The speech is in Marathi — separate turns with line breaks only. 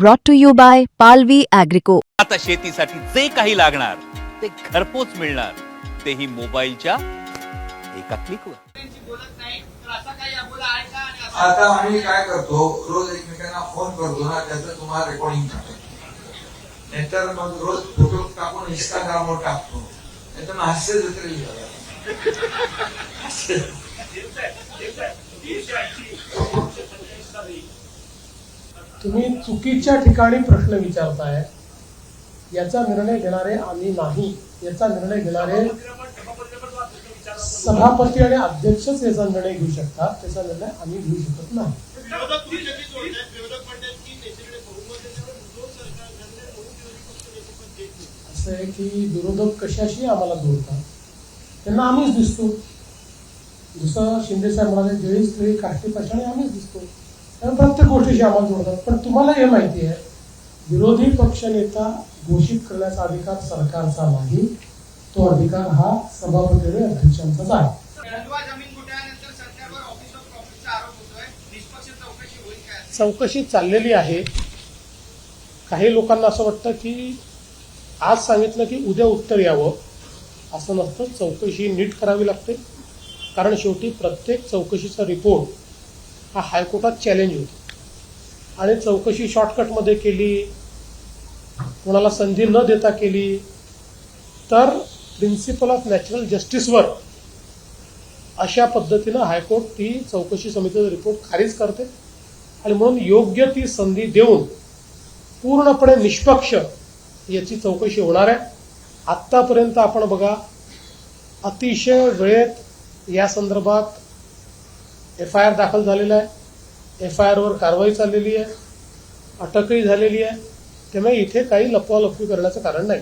brought to you by Palvi Agrico.
आता शेतीसाठी जे काही लागणार ते घरपोच मिळणार. तेही मोबाईलच्या एका क्लिकवर
आता आम्ही काय करतो रोज एकमेकांना फ़ोन करतो ना त्याचं तुम्हाला रेकॉर्डिंग टाकतो नाहीतर मग रोज फ़ोटो टाकून इंस्टाग्रामवर टाकतो. नाहीतर मग हास्य जत्रेला जातात.
तुम्ही चुकीच्या ठिकाणी प्रश्न विचारताय याचा निर्णय घेणारे आम्ही नाही. याचा निर्णय घेणारे सभापती आणि अध्यक्षच याचा निर्णय घेऊ शकतात. त्याचा निर्णय आम्ही घेऊ शकत नाही. असं आहे की विरोधक कशाशी आम्हाला जोडतात? त्यांना आम्हीच दिसतो. जसं शिंदे साहेब म्हणाले जळी स्त्री काष्टी पाषाणी आम्हीच दिसतो. प्रत्येक गोष्टीशी आम्हाला जोडतात. पण तुम्हाला हे माहिती आहे विरोधी पक्षनेता घोषित करण्याचा अधिकार सरकारचा नाही. तो अधिकार हा सभापती आणि अध्यक्षांचाच आहे. चौकशी चाललेली आहे. काही लोकांना असं वाटतं की आज सांगितलं की उद्या उत्तर यावं. असं नसतं. चौकशी नीट करावी लागते. कारण शेवटी प्रत्येक चौकशीचा रिपोर्ट हा हायकोर्टात चॅलेंज होतो. आणि चौकशी शॉर्टकटमध्ये केली. कोणाला संधी न देता केली. तर प्रिन्सिपल ऑफ नॅचरल जस्टिसवर अशा पद्धतीनं हायकोर्ट ती चौकशी समितीचा रिपोर्ट खारिज करते. आणि म्हणून योग्य ती संधी देऊन पूर्णपणे निष्पक्ष याची चौकशी होणार आहे. आत्तापर्यंत आपण बघा अतिशय वेळेत या संदर्भात एफ आय आर दाखल झालेला आहे. एफ आय आरवर कारवाई चाललेली आहे. अटकही झालेली आहे. त्यामुळे इथे काही लपवालपवी करण्याचं कारण नाही.